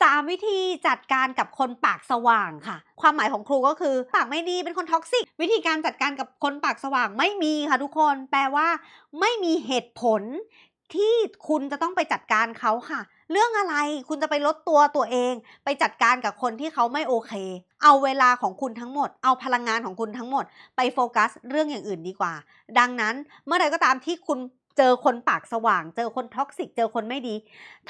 3 วิธีจัดการกับคนปากสว่างค่ะ ความหมายของครูก็คือปากไม่ดีเป็นคนท็อกซิก วิธีการจัดการกับคนปากสว่างไม่มีค่ะทุกคน แปลว่าไม่มีเหตุผลที่คุณจะต้องไปจัดการเขาค่ะ เรื่องอะไรคุณจะไปลดตัวตัวเอง ไปจัดการกับคนที่เขาไม่โอเค เอาเวลาของคุณทั้งหมด เอาพลังงานของคุณทั้งหมด ไปโฟกัสเรื่องอย่างอื่นดีกว่า ดังนั้นเมื่อไรก็ตามที่คุณ เจอคนปากสว่าง เจอคนท็อกซิก เจอคนไม่ดี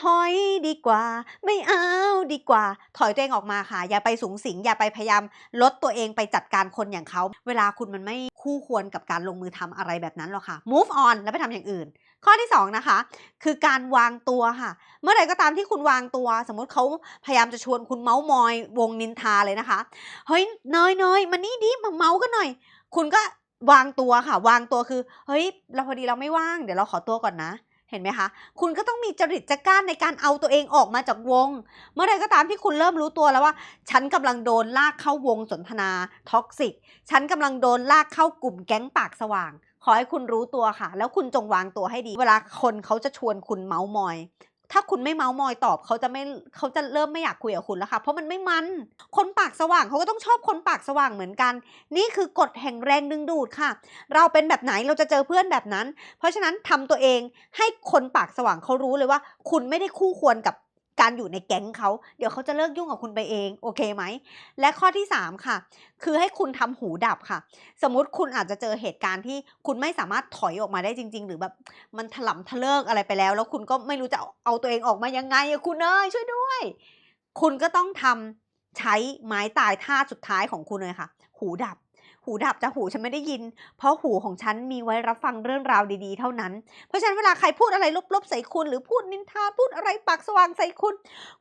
ถอยดีกว่า ไม่เอาดีกว่า ถอยตัวเองออกมาค่ะ อย่าไปสูงสิง อย่าไปพยายามลดตัวเองไปจัดการคนอย่างเขา เวลาคุณมันไม่คู่ควรกับการลงมือทำอะไรแบบนั้นหรอกค่ะ move on แล้วไปทำอย่างอื่น ข้อที่ 2 นะคะ คือการวางตัวค่ะ เมื่อไหร่ก็ตามที่คุณวางตัว สมมติเขาพยายามจะชวนคุณเมาส์มอยวงนินทาเลยนะคะ เฮ้ยเนยเนยมานี่ดิมาเมาส์กันหน่อย คุณก็ วางตัวค่ะ วางตัวคือ เฮ้ย เราพอดีเราไม่ว่าง เดี๋ยวเราขอตัวก่อนนะ เห็นไหมคะ คุณก็ต้องมีจริตจักร้านในการเอาตัวเองออกมาจากวง เมื่อไรก็ตามที่คุณเริ่มรู้ตัวแล้วว่า ฉันกำลังโดนลากเข้าวงสนทนาท็อกซิก ฉันกำลังโดนลากเข้ากลุ่มแก๊งปากสว่าง ขอให้คุณรู้ตัวค่ะ แล้วคุณจงวางตัวให้ดี เวลาคนเขาจะชวนคุณเมาส์มอย ถ้าคุณไม่เมาส์มอยตอบเขาจะไม่เขาจะเริ่มไม่อยากคุยกับคุณแล้วค่ะ เพราะมันไม่มัน คนปากสว่างเขาก็ต้องชอบคนปากสว่างเหมือนกัน นี่คือกฎแห่งแรงดึงดูดค่ะ เราเป็นแบบไหนเราจะเจอเพื่อนแบบนั้น เพราะฉะนั้นทำตัวเองให้คนปากสว่างเขารู้เลยว่า คุณไม่ได้คู่ควรกับ การอยู่ในแก๊งเขาเดี๋ยวเขาจะเลิกยุ่งกับคุณไปเองโอเคไหม และข้อที่ 3 ค่ะ คือให้คุณทำหูดับค่ะ สมมติคุณอาจจะเจอเหตุการณ์ที่คุณไม่สามารถถอยออกมาได้จริง ๆ หรือแบบมันถล่มทะเลิกอะไรไปแล้ว แล้วคุณก็ไม่รู้จะเอาตัวเองออกมายังไงคุณเอ้ยช่วยด้วย คุณก็ต้องทำใช้ไม้ตายท่าสุดท้ายของคุณเลยค่ะ หูดับ หูดับจะหูฉันไม่ได้ยิน เพราะหูของฉันมีไว้รับฟังเรื่องราวดีๆ เท่านั้น เพราะฉะนั้นเวลาใครพูดอะไรลบๆใส่คุณ หรือพูดนินทาพูดอะไรปากสว่างใส่คุณ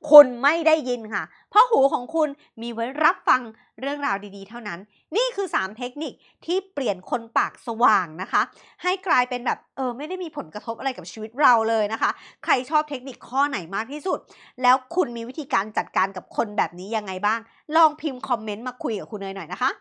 คุณไม่ได้ยินค่ะ เพราะหูของคุณมีไว้รับฟังเรื่องราวดีๆ เท่านั้น นี่คือ 3 เทคนิคที่เปลี่ยนคนปากสว่างนะคะ ให้กลายเป็นแบบเออไม่ได้มีผลกระทบอะไรกับชีวิตเราเลยนะคะ ใครชอบเทคนิคข้อไหนมากที่สุด แล้วคุณมีวิธีการจัดการกับคนแบบนี้ยังไงบ้าง ลองพิมพ์คอมเมนต์มาคุยกับคุณเนยหน่อยนะคะ